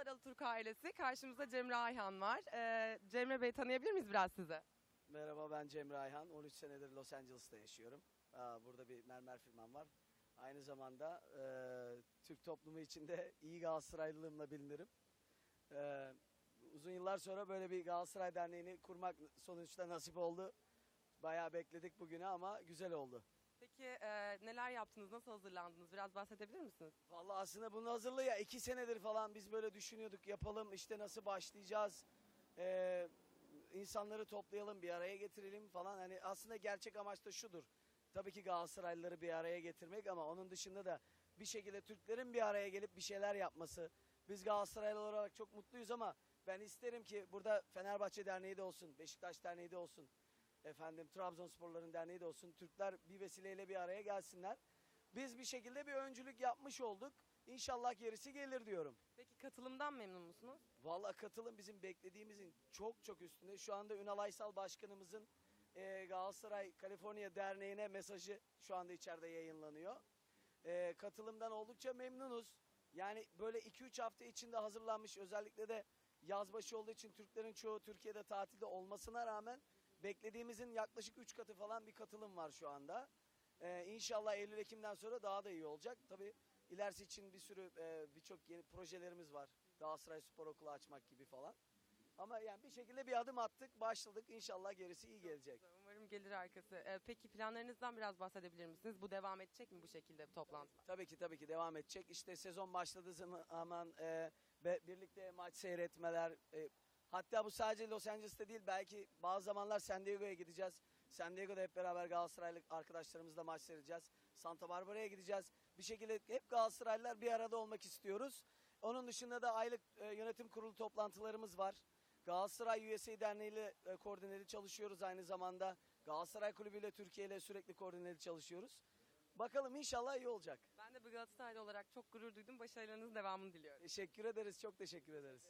Merhabalar Alaturk ailesi. Karşımızda Cemre Ayhan var. Ee, Cemre Bey tanıyabilir miyiz biraz sizi? Merhaba ben Cemre Ayhan. 13 senedir Los Angeles'ta yaşıyorum. Aa, Burada bir mermer firmam var. Aynı zamanda e, Türk toplumu içinde iyi Galatasaraylılığımla bilinirim. E, uzun yıllar sonra böyle bir Galatasaray Derneği'ni kurmak sonuçta nasip oldu. Bayağı bekledik bugüne ama güzel oldu. Peki e, neler yaptınız, nasıl hazırlandınız? Biraz bahsedebilir misiniz? Vallahi aslında bunun hazırlığı ya iki senedir falan biz böyle düşünüyorduk yapalım işte nasıl başlayacağız. Ee, insanları toplayalım bir araya getirelim falan. Hani aslında gerçek amaç da şudur. Tabii ki Galatasaraylıları bir araya getirmek ama onun dışında da bir şekilde Türklerin bir araya gelip bir şeyler yapması. Biz Galatasaraylı olarak çok mutluyuz ama ben isterim ki burada Fenerbahçe Derneği de olsun, Beşiktaş Derneği de olsun, efendim Trabzonsporların Derneği de olsun. Türkler bir vesileyle bir araya gelsinler. Biz bir şekilde bir öncülük yapmış olduk. İnşallah gerisi gelir diyorum. Peki katılımdan memnun musunuz? Vallahi katılım bizim beklediğimizin çok çok üstünde. Şu anda Ünal Aysal Başkanımızın e, Galatasaray Kaliforniya Derneği'ne mesajı şu anda içeride yayınlanıyor. E, katılımdan oldukça memnunuz. Yani böyle 2-3 hafta içinde hazırlanmış özellikle de yaz başı olduğu için Türklerin çoğu Türkiye'de tatilde olmasına rağmen beklediğimizin yaklaşık 3 katı falan bir katılım var şu anda. E, inşallah Eylül-Ekim'den sonra daha da iyi olacak. Tabii ilerisi için bir sürü e, birçok yeni projelerimiz var. Galatasaray Spor Okulu açmak gibi falan. Ama yani bir şekilde bir adım attık, başladık. İnşallah gerisi iyi gelecek. Umarım gelir arkası. Ee, peki planlarınızdan biraz bahsedebilir misiniz? Bu devam edecek mi bu şekilde bu toplantılar? Tabii ki tabii ki devam edecek. İşte sezon başladığı zaman e, be- birlikte maç seyretmeler. e, hatta bu sadece Los Angeles'ta değil belki bazı zamanlar San Diego'ya gideceğiz. San Diego'da hep beraber Galatasaraylı arkadaşlarımızla maç seyredeceğiz. Santa Barbara'ya gideceğiz. Bir şekilde hep Galatasaraylılar bir arada olmak istiyoruz. Onun dışında da aylık e, yönetim kurulu toplantılarımız var. Galatasaray USA Derneği ile e, koordineli çalışıyoruz aynı zamanda. Galatasaray Kulübü ile Türkiye ile sürekli koordineli çalışıyoruz. Bakalım inşallah iyi olacak. Ben de bir Galatasaraylı olarak çok gurur duydum. Başarılarınızın devamını diliyorum. Teşekkür ederiz, çok teşekkür ederiz.